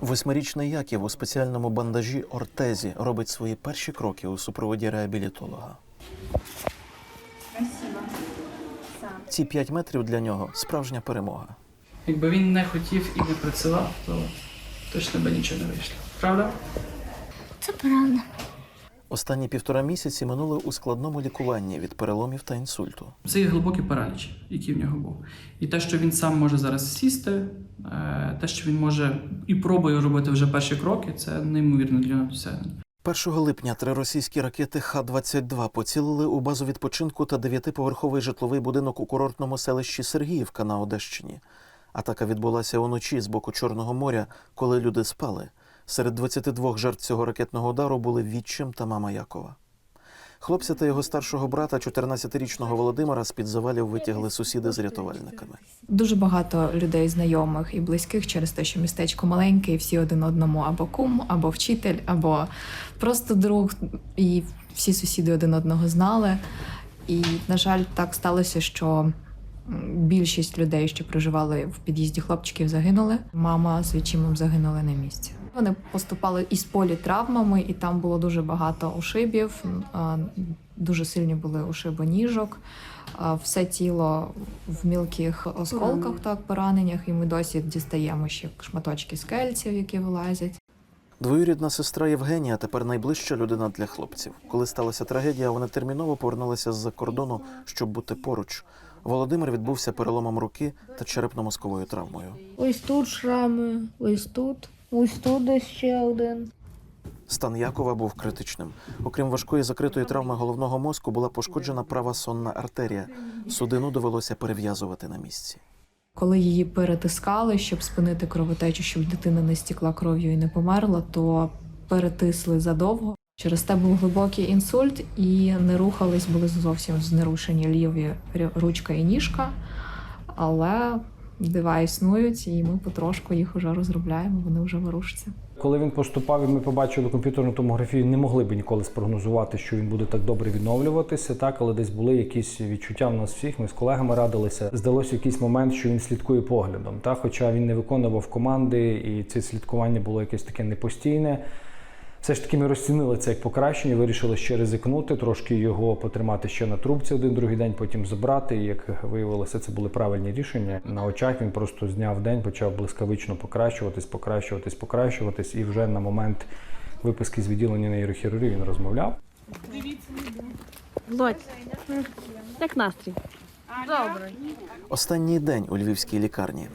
Восьмирічний Яків у спеціальному бандажі ортезі робить свої перші кроки у супроводі реабілітолога. Ці п'ять метрів для нього справжня перемога. Якби він не хотів і не працював, то точно би нічого не вийшло. Правда? Це правда. Останні півтора місяці минули у складному лікуванні від переломів та інсульту. Це є глибокий параліч, який в нього був. І те, що він сам може зараз сісти, е, те, що він може і пробує робити вже перші кроки, це неймовірно для досягнення. 1 липня три російські ракети Х-22 поцілили у базу відпочинку та дев'ятиповерховий житловий будинок у курортному селищі Сергіївка на Одещині. Атака відбулася уночі з боку Чорного моря, коли люди спали. Серед 22 жертв цього ракетного удару були відчим та мама Якова. Хлопця та його старшого брата, 14-річного Володимира, з-під завалів витягли сусіди з рятувальниками. Дуже багато людей знайомих і близьких через те, що містечко маленьке, і всі один одному або кум, або вчитель, або просто друг, і всі сусіди один одного знали. І, на жаль, так сталося, що більшість людей, що проживали в під'їзді хлопчиків, загинули. Мама з відчимом загинули на місці. Вони поступали із полі травмами, і там було дуже багато ушибів. Дуже сильні були ушиби ніжок. Все тіло в мілких осколках, так, пораненнях, і ми досі дістаємо ще шматочки скельців, які вилазять. Двоюрідна сестра Євгенія тепер найближча людина для хлопців. Коли сталася трагедія, вони терміново повернулися з-за кордону, щоб бути поруч. Володимир відбувся переломом руки та черепно-мозковою травмою. Ось тут шрами, ось тут, ось тут десь ще один. Стан Якова був критичним. Окрім важкої закритої травми головного мозку, була пошкоджена права сонна артерія. Судину довелося перев'язувати на місці. Коли її перетискали, щоб спинити кровотечу, щоб дитина не стікла кров'ю і не померла, то перетисли задовго. Через те був глибокий інсульт, і не рухались, були зовсім знерушені ліві ручка і ніжка. Але дива існують, і ми потрошку їх вже розробляємо, вони вже ворушаться. Коли він поступав, і ми побачили комп'ютерну томографію, не могли б ніколи спрогнозувати, що він буде так добре відновлюватися. Так, але десь були якісь відчуття в нас всіх. Ми з колегами радилися. Здалося якийсь момент, що він слідкує поглядом. Так, хоча він не виконував команди, і це слідкування було якесь таке непостійне. Все ж таки ми розцінили це як покращення, вирішили ще ризикнути, трошки його потримати ще на трубці один другий день, потім забрати. І як виявилося, це були правильні рішення. На очах він просто з дня в день почав блискавично покращуватись, покращуватись, покращуватись. І вже на момент виписки з відділення нейрохірургії він розмовляв. Володь, як настрій? Останній день у львівській лікарні.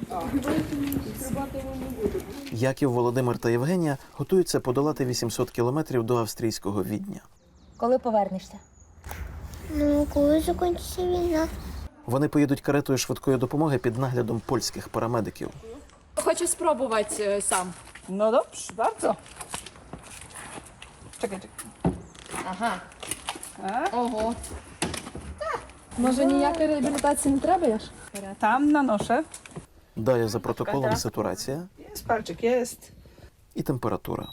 Яків, Володимир та Євгенія готуються подолати 800 кілометрів до австрійського відня. Коли повернешся? Ну, коли закінчиться війна? Вони поїдуть каретою швидкої допомоги під наглядом польських парамедиків. Хочу спробувати сам. No dobrze, bardzo. Czekaj, czekaj. Ого. Може, ніякої реабілітації не треба я ж? Tam nanoszę. Далі за протоколом сатурація Jest parczyk, jest. і температура.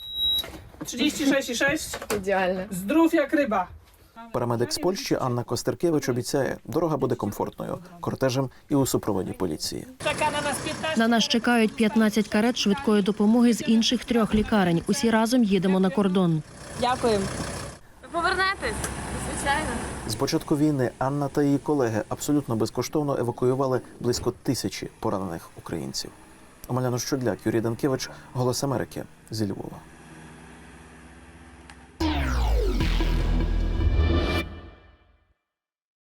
36,6. Ідеально. Zdrów jak ryba. Парамедик з Польщі Анна Костеркевич обіцяє, дорога буде комфортною, кортежем і у супроводі поліції. На нас чекають 15 карет швидкої допомоги з інших трьох лікарень. Усі разом їдемо на кордон. Дякуємо. З початку війни Анна та її колеги абсолютно безкоштовно евакуювали близько тисячі поранених українців. Омеляно Щодляк, Юрій Данкевич, Голос Америки зі Львова.